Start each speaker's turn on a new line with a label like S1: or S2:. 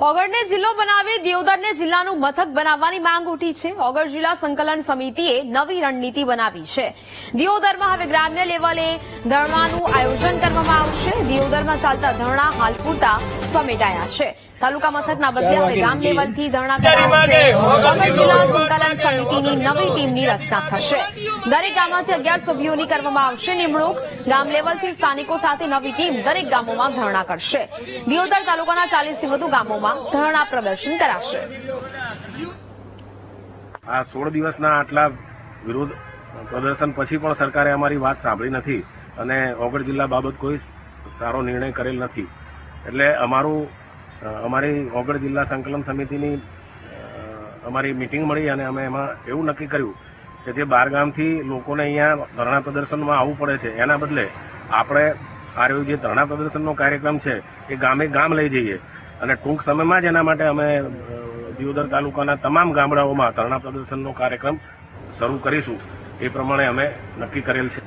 S1: ઓગળને જિલ્લો બનાવી દેવદરને જિલ્લાનું મથક બનાવવાની માંગ ઉઠી છે. ઓગળ જિલ્લા સંકલન સમિતિએ નવી રણનીતિ બનાવી છે. દિયોદરમાં હવે ગ્રામ્ય લેવલે ધરણાનું આયોજન કરવામાં આવશે. દિયોદરમાં ચાલતા ધરણા હાલ પૂરતા સમેટાયા છે. તાલુકા મથકના બદલે ગામ લેવલથી ધરણા જિલ્લા સંકલન સમિતિની નવી ટીમની રચના થશે. દરેક ગામમાંથી અગિયાર સભ્યોની કરવામાં આવશે નિમણૂક. ગામ લેવલથી સ્થાનિકો સાથે નવી ટીમ દરેક ગામોમાં ધરણા કરશે. દિયોદર તાલુકાના ચાલીસથી વધુ ગામોમાં ધરણા પ્રદર્શન કરાશે.
S2: આ સોળ દિવસના આટલા વિરોધ પ્રદર્શન પછી પણ સરકારે અમારી વાત સાંભળી નથી. અને ઓગળ જિલ્લા બાબત કોઈ સારો નિર્ણય કરેલ નથી. એટલે અમારું અમારી ઓગળ જિલ્લા સંકલન સમિતિની અમારી મિટિંગ મળી અને અમે એમાં એવું નક્કી કર્યું કે જે બાર ગામથી લોકોને અહીંયા ધરણા પ્રદર્શનમાં આવવું પડે છે, એના બદલે આપણે આ જે ધરણા પ્રદર્શનનો કાર્યક્રમ છે, એ ગામે ગામ લઈ જઈએ. અને ટૂંક સમયમાં જ એના માટે અમે દિયોદર તાલુકાના તમામ ગામડાઓમાં ધરણા પ્રદર્શનનો કાર્યક્રમ શરૂ કરીશું. એ પ્રમાણે અમે નક્કી કરેલ છે.